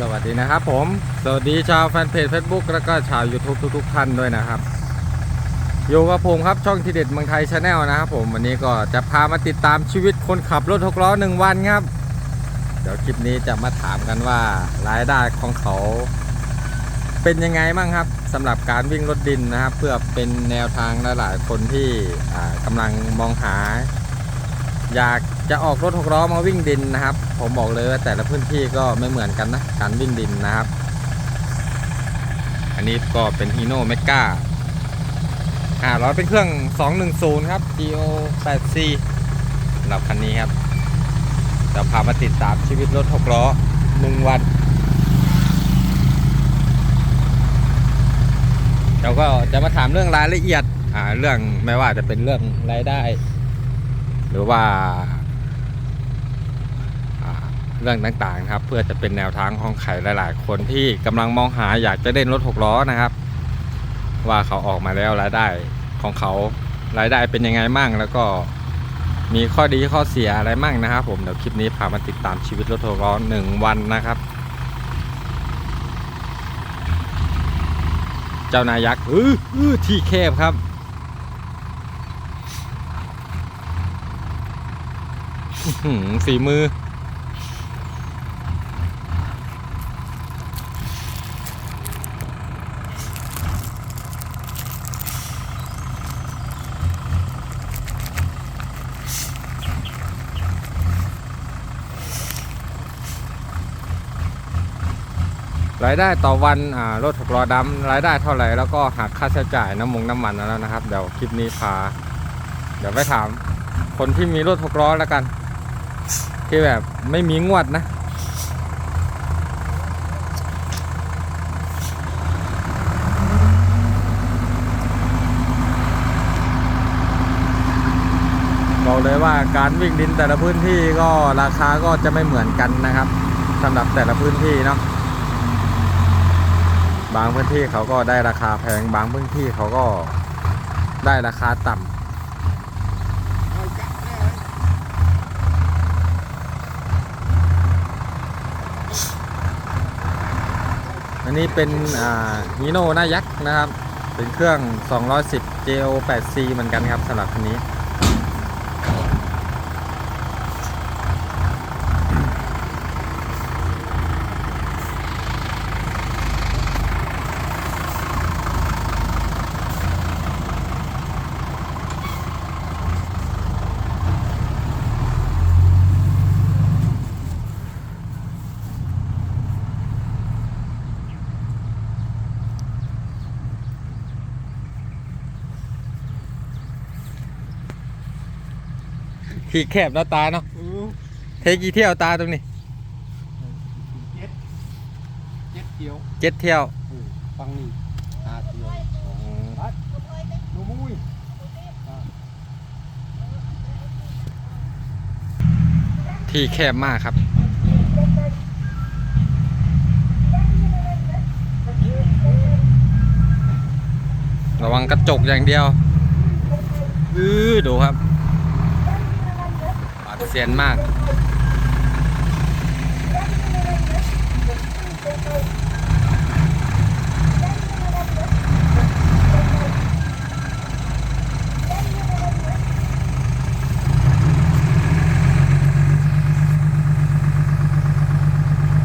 สวัสดีนะครับผม สวัสดีชาวแฟนเพจ Facebook แล้วก็ชาว YouTube ทุกๆท่านด้วยนะครับอยู่กับผมครับช่องทีเด็ดเมืองไทยชาแนลนะครับผมวันนี้ก็จะพามาติดตามชีวิตคนขับรถหกล้อหนึ่งวันครับ เดี๋ยวคลิปนี้จะมาถามกันว่ารายได้ของเขา เป็นยังไงบ้างครับสำหรับการวิ่งรถดินนะครับ เพื่อเป็นแนวทางหลายๆคนที่อ่ากำลังมองหา อยาก จะออกรถหกล้อมาวิ่งดินนะครับ ผมบอกเลยว่าแต่ละพื้นที่ก็ไม่เหมือนกันนะการวิ่งดินนะครับ อันนี้ก็เป็นฮีโน่เมก้าอ่าร้อยเป็นเครื่อง 210 ครับ GO 8C สำหรับคันนี้ครับจะพามาติดตามชีวิตรถหกล้อหนึ่งวันเราก็จะมาถามเรื่องรายละเอียดอ่าเรื่องไม่ว่าจะเป็นเรื่องรายได้ หรือว่า เรื่องต่างๆนะครับ เพื่อจะเป็นแนวทางของใครหลาย ๆ คนที่กำลังมองหาอยากจะเล่นรถหกล้อนะครับ ว่าเขาออกมาแล้วรายได้ของเขารายได้เป็นยังไงมั่งแล้วก็มีข้อดีข้อเสียอะไรมั่งนะครับ ผมเดี๋ยวคลิปนี้พามาติดตามชีวิตรถหกล้อหนึ่งวันนะครับ เจ้านายักษ์อื้ออที่แคบครับหือฝีมือ รายได้ต่อวันรถหกล้อดำรายได้เท่าไหร่แล้วก็หักค่าใช้จ่ายน้ำมงน้ำมันแล้วนะครับ เดี๋ยวคลิปนี้พา เดี๋ยวไปถาม คนที่มีรถหกล้อแล้วกัน ที่แบบไม่มีงวดนะ บอกเลยว่าการวิ่งดินแต่ละพื้นที่ก็ราคาก็จะไม่เหมือนกันนะครับสำหรับแต่ละพื้นที่เนาะ บางพื้นที่เขาก็ได้ราคาแพงบางพื้นที่เขาก็ได้ราคาต่ำอันนี้เป็นอ่าฮีโน่หน้ายักษ์นะครับ เป็นเครื่อง 210 JO 8C เหมือนกันครับสำหรับคันนี้ ขี่แคบแล้วตาเนาะเทกี่เที่ยวตาตรงนี้เจ็ดเจ็ดเดียวเจ็ดเที่ยวฟังนี่หาเดียวปัดดูมุ้ยที่แคบมากครับระวังกระจกอย่างเดียว อือดูครับปาด เสียนมาก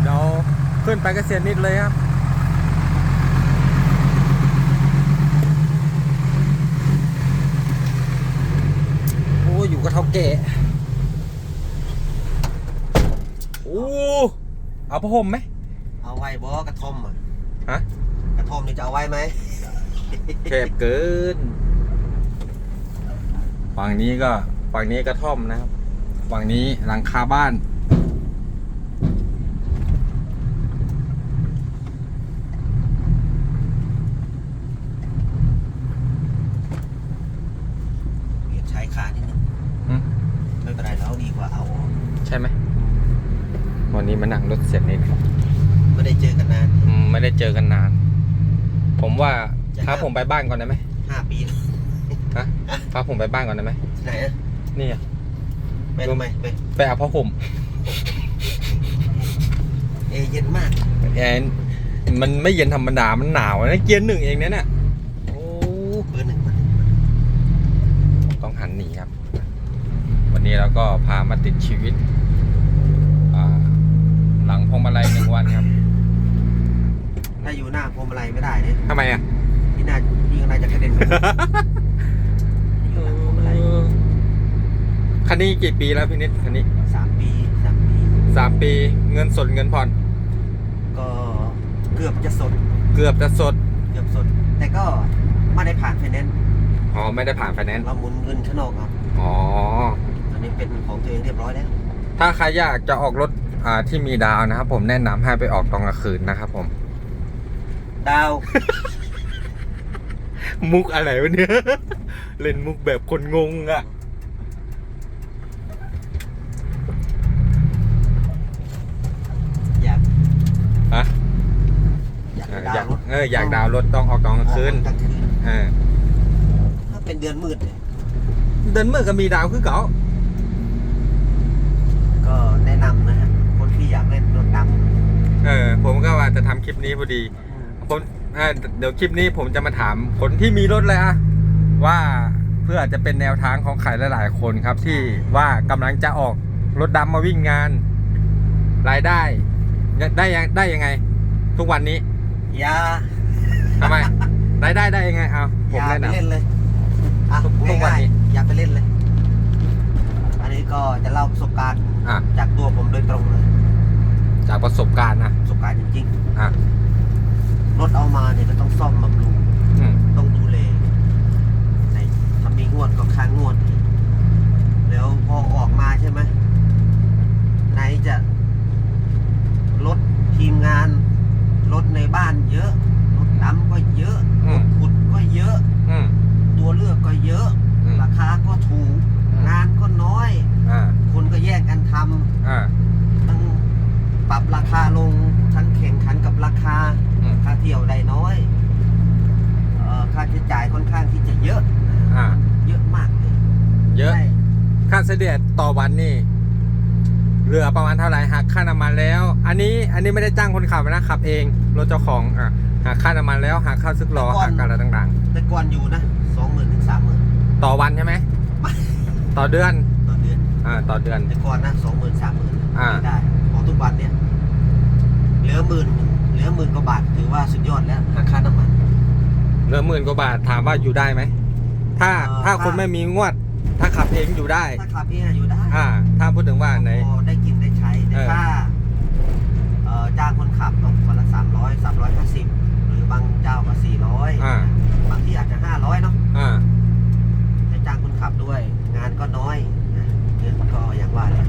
เดี๋ยวขึ้นไปกเกษียณนิดเลยครับโอ้อยู่กับเท่าแก่โอ้เอาผ้าห่มไหม เอาไว้บ่กระท่อมอะฮะ กระท่อมนี่จะเอาไว้ไหมแคบเกิน ฝั่งนี้ก็ ฝั่งนี้กระท่อมนะครับ ฝั่งนี้หลังคาบ้าน เปลี่ยนชายคานิดนึง อืม ไม่เป็นไรแล้วดีกว่าเอาออก ใช่ไหม วั นนี้มานั่งรถเสียนิดไม่ได้เจอกันนาน อืมไม่ได้เจอกันนาน ผมว่าจะพาผมไปบ้านก่อนได้ไหมห้าปีแล้วฮะพาผมไปบ้านก่อนได้ไหมที่ไหนอะนี่อะไปทำไมไปไปเอาผ้าห่มเอเย็นมากเแอร์มันไม่เย็นธรรมดา มันหนาวนะเกียร์หนึ่งเองนะเนี่ยโอ้เบอร์หนึ่งมันต้องหันหนีครับ วันนี้เราก็พามาติดชีวิตอ่า หลังพวงมาลัยหนึ่งวันครับถ้าอยู่หน้าพวงมาลัยไม่ได้เนี่ยทำไมอะที่หน้าที่ข้างในจะกระเด็นไปหมด อยู่หลังพวงมาลัยคันนี้กี่ปีแล้วพี่นิดคันนี้สามปีสามปี สามปีเงินสดเงินผ่อน ก็เกือบจะสด เกือบจะสดเกือบสด แต่ก็ไม่ได้ผ่านไฟแนนซ์อ๋อไม่ได้ผ่านไฟแนนซ์เราหมุนเงินข้างนอกครับอ๋ออันนี้เป็นของตัวเองเรียบร้อยแล้วถ้าใครอยากจะออกรถอ่า ที่มีดาวนะครับ ผมแนะนำให้ไปออกตอนกลางคืนนะครับ ผม ดาว มุกอะไรวะเนี่ย เล่นมุกแบบคนงงอะอยาก ฮะ อยากเออดาอยาวกรถเอออยากดาวรถต้องออกตอนกลางคืนกลางคืนเออ ถ้าเป็นเดือนมืดเนี่ยเดินเมื่อก็มีดาวคือเก่าก็แนะนำนะฮะคนที่อยากเล่นรถด เออผมก็ว่าจะทำคลิปนี้พอดีำผมเอ่อเดี๋ยวคลิปนี้ผมจะมาถามคนที่มีรถเลยอะว่าเพื่อจะเป็นแนวทางของใครหลายๆคนครับ ที่ว่ากำลังจะออกรถดำมาวิ่งงาน รายได้ได้ยังได้ยังไง ทุกวันนี้อย่าทำไม รายได้ได้ยังไงเอาผอมย่าแนะไปนเล่นเลยอะทุกทุกวันง่ายนี้ ๆอย่าไปเล่นเลย อันนี้ก็จะเล่าประสบการณ์ำอะจาก ประสบการณ์นะประสบการณ์จริงอะ ๆ รถเอามาเนี่ยก็ต้องซ่อมบำรุง อืม ต้องดูแลในถ้ามีงวดก็ค้างงวดอีกแล้วพอออกมาใช่ไหมไหนจะรถทีมงาน รถในบ้านเยอะ รถดำก็เยอะ อืม ขุดก็เยอะ อืม ตัวเลือกก็เยอะ อืม ราคาก็ถูก อืม งานก็น้อย อ่า คนก็แย่งกันท อ่าำทั้งปรับราคาลง ทั้งแข่งขันกับราคา อืม ค่าเที่ยวได้น้อยเอ่อค่าใช้จ่ายค่อนข้างที่จะเยอะ อ่า เยอะมากเลย เยอะ ใช่ ค่าเสด็จต่อวันนี่เหลือประมาณเท่าไหร่หักค่าน้ำมันแล้ว อันนี้อันนี้ไม่ได้จ้างคนขับนะขับเองรถเจ้าของอะหักค่าน้ำมันแล้วหักค่าซึกล้อหักอะไรต่างแต่ก่อนอยู่นะสองหมื่นถึงสามหมื่นๆ ต่อวันใช่ไหมต่อเดือนต่อเดือนอ่าต่อเดือน แต่ก่อนนะสองหมื่นสามหมื่นอ่า ไม่ได้ของทุกวันเนี่ยเหลือหมื่นเหลือหมื่นกว่าบาทถือว่าสุดยอดแล้วหักค่าน้ำมัน เหลือหมื่นกว่าบาทถามว่าอยู่ได้ไหมถ้าเอ่อถ้าถ้า คนไม่มีงวด ถ้าขับเองอยู่ได้ ถ้าขับเองอะอยู่ได้อ่า ถ้าพูดถึงว่าไหนพอได้กินได้ใช้แต่เออ ถ้าเอ่อจ้างคนขับต้องวันละสามร้อยสามร้อยห้าสิบหรือบางเจ้าก็สี่ร้อยอ่า บางที่อาจจะห้าร้อยเนาะอ่า แต่จ้างคนขับด้วย งานก็น้อยนะเงินก็อย่างว่าแหละ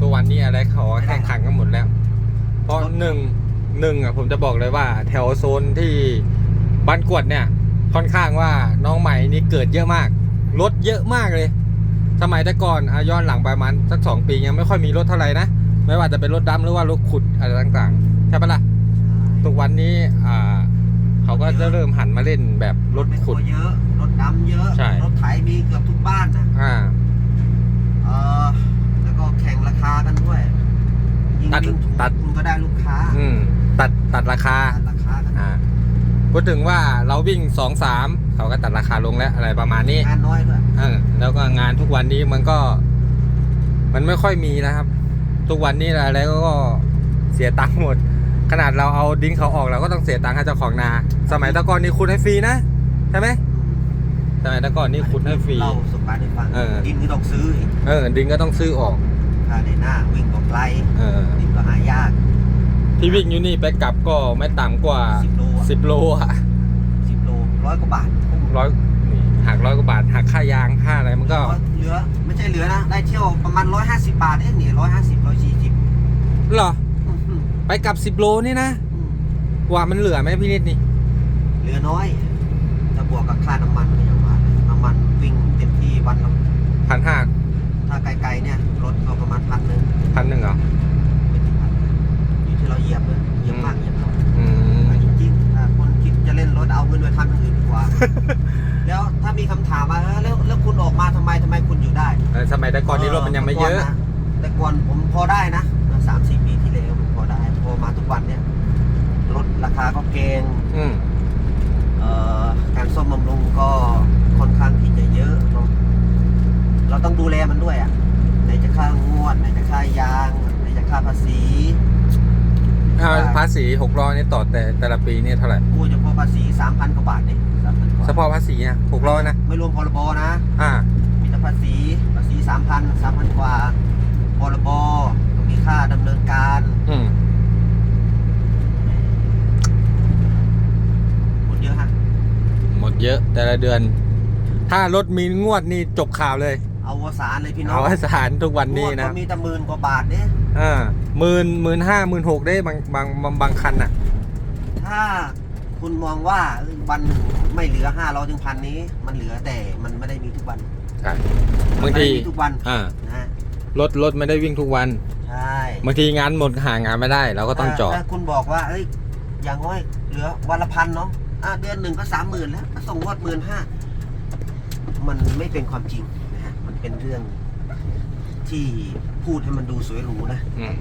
ตัววันนี้อะไรเขาไม่ได้แข่งขันกันหมดแล้ว เพราะหนึ่งหนึ่งอะผมจะบอกเลยว่า แถวโซนที่บ้านกวดเนี่ย ค่อนข้างว่าน้องใหม่นี่เกิดเยอะมาก รถเยอะมากเลย สมัยแต่ก่อนอาย้อนหลังไปประมาณสักสองปียังไม่ค่อยมีรถเท่าไหร่นะ ไม่ว่าจะเป็นรถดำหรือว่ารถขุดอะไรต่างๆ ใช่ปะล่ะทุกวันนี้อ่าเขาก็จะเริ่มหันมาเล่นแบบรถแมคโคขุดเยอะรถดำเยอะใช่รถไถมีเกือบทุกบ้านนะอ่าเออแล้วก็แข่งราคากันด้วยยิ่งตัดวิ่งถูกตัดคุณก็ได้ลูกค้า อืมตัดตัดราคาตัดราคากันอ่า พูดถึงว่าเราวิ่งสองสามเขาก็ตัดราคาลงแล้วอะไรประมาณนี้งานน้อยด้วยเออแล้วก็งานทุกวันนี้มันก็ มันไม่ค่อยมีนะครับ ทุกวันนี้อะไรก็เสียตังค์หมด ขนาดเราเอาดิ้งเขาออกเราก็ต้องเสียตังค์ให้เจ้าของนา สมัยแตะก่อนนี่ขุดให้ฟรีนะใช่ไหมสมัยแตะก่อนนี่ขุดให้ฟรีเล่าประสบการณ์ให้ฟังเออดินก็ต้องซื้ออีกเออดิ้งก็ต้องซื้อออกค่าในหน้าวิ่งก็ไกลเออดินก็หายากที่วิ่งอยู่นี่ไปกลับก็ไม่ต่ำกว่าสิบโล สิบโลอะสิบโลร้อยกว่าบาทร้อยนี่หักร้อยกว่าบาทหักค่ายางค่าอะไรมันก็เหลือไม่ใช่เหลือนะ ได้เที่ยวประมาณร้อยห้าสิบบาทเองนี่ร้อยห้าสิบร้อยสี่สิบเหรอ ไปกลับสิบโลนี่นะว่ามันเหลือไหมพี่นิดนี่ เหลือน้อยจะบวกกับค่าน้ำมันก็อย่างว่าเลยน้ำมันวิ่งเต็มที่วันละพันห้า นนี้รถมันยังไม่เยอะแต่ก่นนแต่ก่อนผมพอได้นะสามสี่ปีที่แล้วมันพอได้พอมาทุกวันเนี่ยอืมเอ่อการซ่อมบำรุงก็ค่อนข้างที่จะเยอะเนาะเราต้องดูแลมันด้วยอะไหนจะค่างวดไหนจะค่ายางไหนจะค่าภาษีถ้าภาษีหกร้อยนี่ต่อแต่แต่ละปีนี่เท่าไหร่กู้เฉพาะภาษีสามพันกว่าบาทเนี่ยสามพันกว่าเฉพาะภาษีนะหกร้อยนะไม่รวมพรบนะ อ่า มีแต่ภาษีภาษี สามพันสามพันกว่าพรบก็มีค่าดำเนินการอืมหมดเยอะฮะ หมดเยอะแต่ละเดือน ถ้ารถมีงวดนี่จบข่าวเลย เอาวสารเลยพี่น้องเอาไว้สารทุกวันนี้งวดนะก็มีแต่หมื่นกว่าบาทเนี่ยอ่าหมื่นหมื่นห้าหมื่นหกได้บางบางบางบางคันอะ ถ้าคุณมองว่าเอ้ยวันหนึ่งไม่เหลือห้าร้อยถึงพันนี้ มันเหลือแต่มันไม่ได้มีทุกวัน ใช่มันบางไม่ทีได้มีทุกวันอ่านะฮะรถรถไม่ได้วิ่งทุกวัน ใช่บางทีงานหมดหางานไม่ได้เราก็ต้องจอดถ้าคุณบอกว่าเอ้ยอย่างน้อยเหลือวันละพันเนาะอะเดือนหนึ่งก็สามหมื่นแล้วก็ส่งงวดหมื่นห้ามันไม่เป็นความจริงนะฮะมันเป็นเรื่องที่พูดให้มันดูสวยหรูนะอืม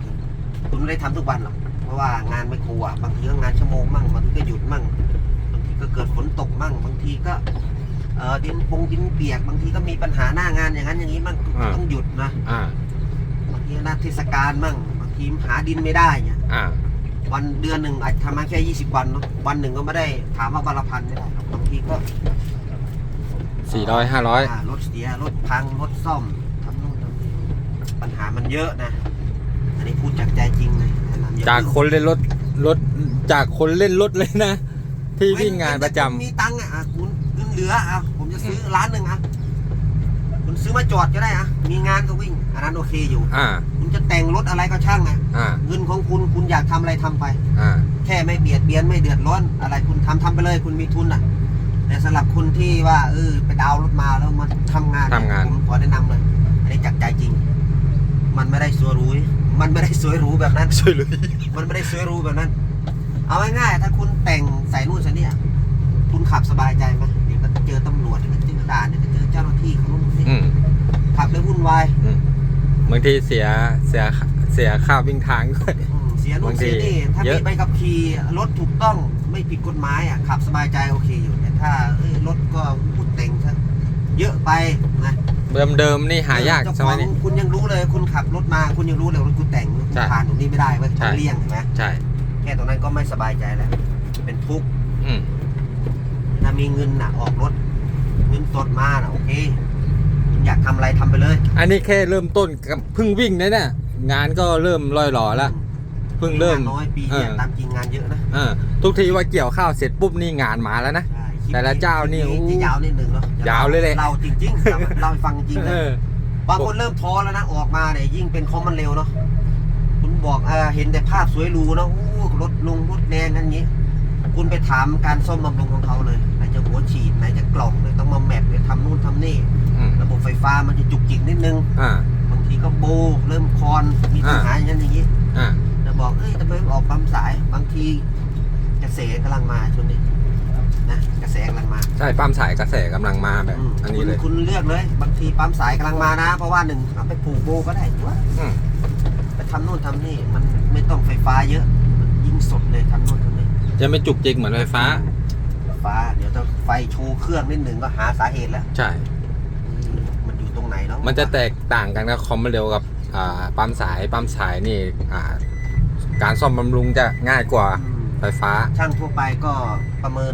คุณไม่ได้ทำทุกวันหรอกเพราะว่างานไม่ครูอะบางทีก็งานชั่วโมงมั่งบางทีก็หยุดมั่งบางทีก็เกิดฝนตกมั่งบางทีก็ เออดินปงดินเปียกบางทีก็มีปัญหาหน้างานอย่างนั้นอย่างนี้มั่งอ่า ต้องหยุดนะอ่า บางทีหน้าเทศกาลมั่งบางทีหาดินไม่ได้เนี่ยอ่า วันเดือนหนึ่งอาจทำมาแค่ยี่สิบวันเนาะวันหนึ่งก็ไม่ได้ถามว่าวันละพันไม่ได้หรอกบางทีก็สี่ร้อยห้าร้อยารถเสียรถพังรถซ่อมทำนู่นทำนี่ปัญหามันเยอะนะ อันนี้พูดจากใจจริงเลยแนะนำอย่จากเพิ่ง คนเล่นรถรถจากคนเล่นรถเลยนะ ที่วิ่งงานประจำ เว้นแต่คุณมีตังค์อะอะคุณ เงินเหลืออะผมจะซื้อร้านหนึ่งอะคุณซื้อมาจอดก็ได้อะมีงานก็วิ่งอันนั้นโอเคอยู่อ่าคุณจะแต่งรถอะไรก็ช่างอะอ่าเงินของคุณคุณอยากทำอะไรทำไปอ่าแค่ไม่เบียดเบียนไม่เดือดร้อนอะไรคุณทำทำไปเลยคุณมีทุนอะแต่สำหรับคุณที่ว่าเออไปดาวน์รถมาแล้วมาทำงานทำงานผมขอแนะนำเลยอันนี้จากใจจริง มันไม่ได้สวยหรูมันไม่ได้สวยหรูแบบนั้นช่วยเลยมันไม่ได้สวยหรูแบบนั้น เอาง่ายๆถ้าคุณแต่งใส่นู่นใส่นี่อะคุณขับสบายใจไหม เดี๋ยวก็เจอตำรวจเดี๋ยวก็เจอด่านเดี๋ยวก็เจอเจ้าหน้าที่เขานู่นนี่อืมขับแล้ววุ่นวายอืมบางทีเสียเสียเสียค่าวิ่งทางด้วย อืมเสียนู่นบางทีเสียนี่ถ้าเยมีอะ ใบขับขี่รถถูกต้องไม่ผิดกฎหมายอะขับสบายใจโอเคอยู่แต่ถ้าเอ้ยรถก็พูดแต่งซะเยอะไปนะเดิมเดิมๆนี่หายากเจ้สมัยของนี้คุณยังรู้เลยคุณขับรถมาคุณยังรู้เลยว่ารถคุณแต่งคุณใช่ผ่านตรงนี้ไม่ได้เว้ยใช่ต้องเลี่ยงเห็นไหมใช่ แค่ตรงนั้นก็ไม่สบายใจแล้วเป็นทุกข์ อืม ถ้ามีเงินน่ะออกรถ เงินสดมาน่ะโอเคคุณอยากทำอะไรทำไปเลย อันนี้แค่เริ่มต้นกับเพิ่งวิ่งนะเนี่ยงานก็เริ่มลอยหล่อแล้วเพิ่งเริ่ม งานน้อยปีเนี่ยเออ ตามจริงงานเยอะนะอ่าทุกทีว่าเกี่ยวข้าวเสร็จปุ๊บนี่งานมาแล้วนะ ใช่คลิปแต่ละเจ้านี่คลิปโอ้จะยาวนิดหนึ่งเนาะยาวเลยแหละ เราจริงๆเราเราให้ฟังจริงๆเลเอย อบางคนเริ่มท้อแล้วนะออกมาเนี่ยยิ่งเป็นคอมมันเร็วเนาะคุณบอกเออเห็นแต่ภาพสวยหรูเนาะโอ้รถลงรถแดงกันอย่างงี้ คุณไปถามการซ่อมบำรุงของเขาเลยไหน จะหัวฉีดไหนจะกล่องเลยต้องมาแมปเลยทำนู่นทำนี่อืมระบบไฟฟ้ามันจะจุกจิกนิดนึงอ่า บางทีก็โบเริ่มคอนมีปัญหาอย่างนั้นอย่างนี้อ่า จะบอกเอ้ยทำไมไม่ออกปั๊มสายบางทีกระแสกำลังมาช่วงนี้นะกระแสกำลังมาใช่ปั๊มสายกระแสกำลังมาแบบอืมอันนี้เลย คุณคุณเลือกเลย บางทีปั๊มสายกำลังมานะ เพราะว่าหนึ่งเอาไปปลูกโบก็ได้ตัวอืม ไปทำนู่นทำนี่มันไม่ต้องไฟฟ้าเยอะมันยิงสดเลยทำนู่นทำนี่จะไม่จุกจิกเหมือนไฟฟ้าไฟฟ้า เดี๋ยวถ้าไฟชูเครื่องนิดหนึ่งก็หาสาเหตุแล้วใช่ อืมมันอยู่ตรงไหนเนาะมันจะแตกต่างกันกับคอมมันเร็วกับอ่าปั๊มสายปั๊มสายนี่อ่าการซ่อมบำรุงจะง่ายกว่าอืมไฟฟ้า ช่างทั่วไปก็ประเมิน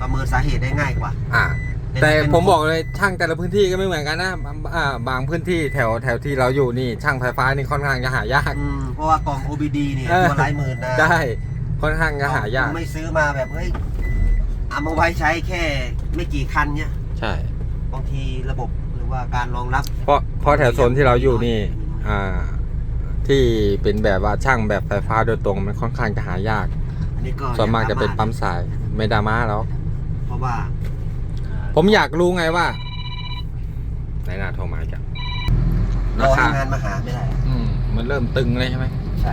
ประเมินสาเหตุได้ง่ายกว่าอ่าเป็นแต่เป็นผมบอกเลยช่างแต่ละพื้นที่ก็ไม่เหมือนกันนะอ่าบางพื้นที่แถวแถวที่เราอยู่นี่ช่างไฟฟ้านี่ค่อนข้างจะหายาก อืมเพราะว่ากล่อง OBD เนี่ยเออ ตัวหลายหมื่นนะได้ค่อนข้างจะหายาก คุณไม่ซื้อมาแบบเฮ้ย เอามาไว้ใช้แค่ไม่กี่คันเนี่ยใช่ บางทีระบบหรือว่าการรองรับ เพราะเพราะแถวโซนที่เราอยู่นี่อ่าที่เป็นแบบว่าช่างแบบไฟฟ้าโดยตรงมันค่อนข้างจะหายาก อันนี้ก็ส่วนมากจะเป็นปั๊มอย่สายไม่ดราม่าแล้ว เพราะว่าผมอยากรู้ไงว่า ไหนหน้าโทรมาจ้ะรราอคาให้งานมาหาไม่ได้ อืมมันเริ่มตึงเลยใช่ไหมใช่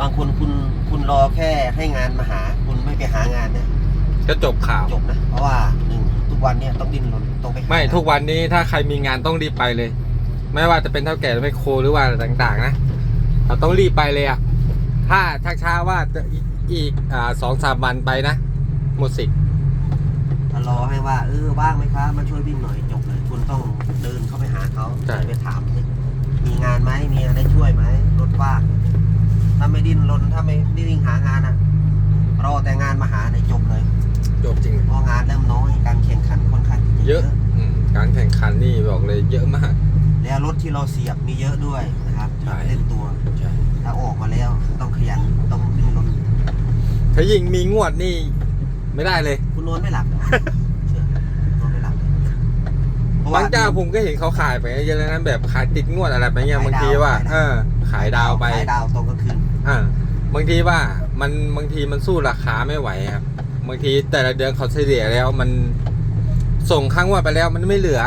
บางคนคุณคุณรอแค่ให้งานมาหา คุณไม่ ไปหางานเนี่ยก็จบข่าว จบนะ เพราะว่าหนึ่งทุกวันเนี่ยต้องดิ้นรนต้องไปหาไม่ทุกวันนี้ถ้าใครมีงานต้องรีบไปเลย ไม่ว่าจะเป็นเท่าแก่หรือไม่โครหรือว่าอะไรต่าง ๆ นะเราต้องรีบไปเลยอะถ้าชักช้าว่าจะอีกอีกอ่าสองสามวันไปนะหมดสิทธิ์ถ้ารอให้ว่าเออว่างไหมครับมาช่วยวิ่งหน่อยจบเลย คุณต้องเดินเข้าไปหาเขาไปถามสิมีงานไหมมีอะไรช่วยไหมรถว่างถ้าไม่ดิ้นรนถ้าไม่ไม่วิ่งหางานอะ รอแต่งานมาหาในยจบเลยจบจริง เพราะงานเริ่มน้อยการแข่งขันค่อนข้างที่จะเยอะ อืมการแข่งขันนี่บอกเลยเยอะมาก แล้วรถที่เราเสียบมีเยอะด้วยนะครับใช่ เล่นตัวใช่ถ้าออกมาแล้วต้องขยันต้องดิ้นรนถ้ายิงมีงวดนี่ไม่ได้เลย คุณนอนไม่หลับเหรอ เชื่อนอนไม่หลับเลยเพระว่บางเจ้าผมก็เห็นเขาขายไปเยอะแล้วนะแบบขายติดงวดอะไรไปเงี้ยขายดาวบางทีว่าขายดาวเออ ขายดาวไปขายดาวตรงกลางคืนอ่าบางทีว่า มันบางทีมันสู้ราคาไม่ไหวครับ บางทีแต่ละเดือนเขาเฉลี่ยแล้วมันส่งข้างงวดไปแล้วมันไม่เหลือ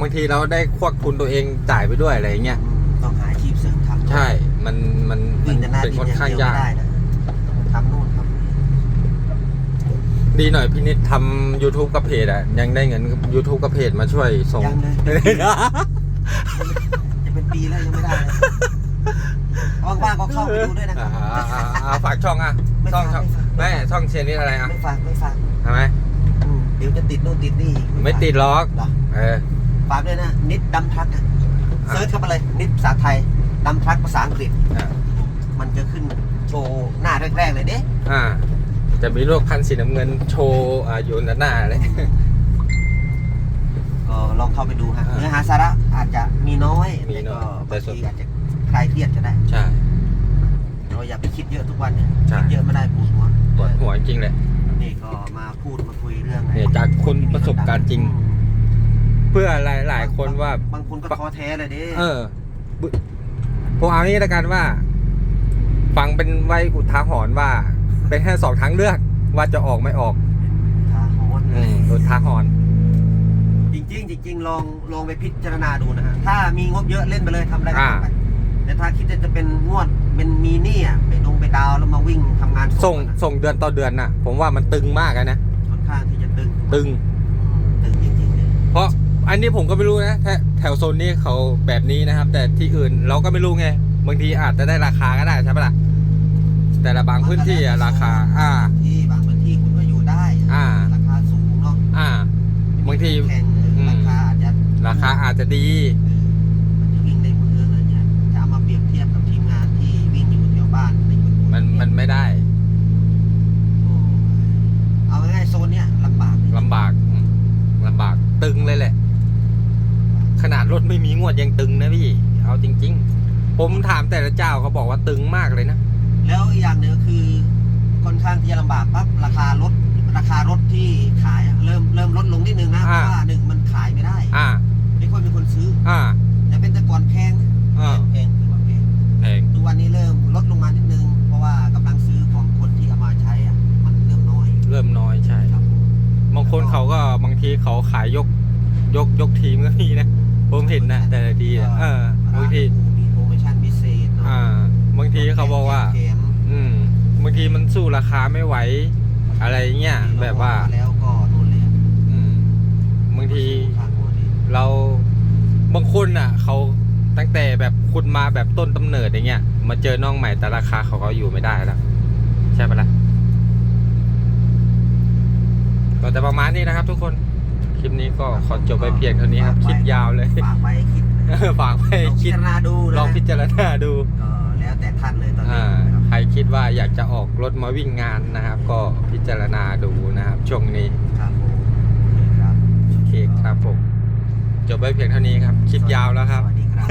บางทีเราได้ควักทุนตัวเองจ่ายไปด้วยอะไรเงี้ยอืมต้องหาอาชีพเสริมทำด้วยใช่ มันมันมัวิ่นงแต่หน้าเป็นดินค่อนอย่างข้างเดียวยากไม่ได้นะต้องทำนู่นทำนี่ดีหน่อยพี่นิดทำ YouTube กับเพจอะยังได้เงิน YouTube กับเพจมาช่วยส่งยังเลยจะเป็นปีแล้วยังไม่ได้เลย ว่างๆก็เข้าไปดูด้วยนะคอ่ารับ อ่าอ่าอ่าฝากช่องอะไม่ช่องฝากช่องไม่ฝากแม่ช่องเชียร์นี่อะไรอะไม่ฟังไม่ฟังทำไหมอืมเดี๋ยวจะติดนู่นติดนี่ไม่ติดล็อกเหรอเออ ฝากด้วยนะ นิดดำทรัคอะเซิร์ชเข้าไปเลย นิดภาษาไทยดำทรัคภาษาอังกฤษ อ่า มันจะขึ้นโชว์หน้าแรกๆเลยเด้อ่า จะมีรูปคันสีน้ำเงินโชว์อ่าอยู่ด้านหน้าเลย ก็ลองเข้าไปดูฮะอ่าเนื้อหาสาระอาจจะมีน้อยมีแต่น้ก็อยแต่บางส่วน ทีอาจจะ คลายเครียดก็ได้ใช่ เราอย่าไปคิดเยอะทุกวันเนี่ยใช่ คิดเยอะไม่ได้ปวดหัวปวดหัวจริงๆเลยนี่ก็มาพูดมาคุยเรื่องเนี่ยจากคนประสบการณ์จริง เพื่อหลายหลายคนว่า บางคนก็ท้อแท้เลยเด้เออบึผมเอางี้ละกันว่า ฟังเป็นไว้อุทาหรณ์ว่า เป็นแค่สองทางเลือกว่าจะออกไม่ออกทาหอนอืมอุทาหรณ์จริงๆจริงๆลองลองไปพิจารณาดูนะฮะถ้ามีงบเยอะเล่นไปเลยทำอะไรก็อ่า ทำไป แต่ถ้าคิดว่าจะเป็นงวดเป็นมีหนี่อะไปลงไปดาวน์แล้วมาวิ่งทำงานส่งอะส่งเดือนต่อเดือนน่ะ ผมว่ามันตึงมากอะนะ ค่อนข้างที่จะตึงตึง อืมตึงจริงๆเลยเพราะอันนี้ผมก็ไม่รู้นะแถแถวโซนนี้เขาแบบนี้นะครับ แต่ที่อื่นเราก็ไม่รู้ไง บางทีอาจจะได้ราคาก็ได้ใช่ปะล่ะแต่ละบางพื้นที่อะราคา อ่า ที่บางพื้นที่คุณก็อยู่ได้อ่า ราคาสูงเนาะอ่า บางที แข่งเอออืมราคาอาจจะราคาอาจจะดี เอ มันมันไม่ได้โอ้เอาง่ายๆโซนเนี้ยลำบากลำบากอืมลำบากตึงเลยแหละ ขนาดรถไม่มีงวดยังตึงนะพี่ เอาจริง ๆ ผมถามแต่ละเจ้าเขาบอกว่าตึงมากเลยนะ มก็มีนะ ผมเห็นนะแต่ละทีอะเออบางทีมีโปรโมชั่นพิเศษเนาะอ่าบางทีเขาบอกว่า แถมอืมบางทีมันสู้ราคาไม่ไหว อะไรเงี้ยแบบว่าเรออกมแล้วก็นู่นเลยอืมบางทีทางโน้นนี่เราบางคนอะเขาตั้งแต่แบบคุณมาแบบต้นกำเนิดอย่างเงี้ยมาเจอน้องใหม่แต่ราคาเขาก็อยู่ไม่ได้แล้วใช่ปะล่ะก็จะประมาณนี้นะครับทุกคน คลิปนี้ก็ขอจบไปเพียงเท่านี้ครับคลิปยาวเลย ฝากไว้คิดนะฝากไปลองพิคิดจารณาดูนะลองพิจารณาดูก็แล้วแต่ท่านเลยตอนนี้อ่านะครับใครคิดว่าอยากจะออกรถมาวิ่งงานนะครับ ก็พิจารณาดูนะครับ ช่วงนี้ครับผมโอเคครับโอเคครับผมจบไปเพียงเท่านี้ครับคลิปยาวแล้วครับ สวัสดีครับ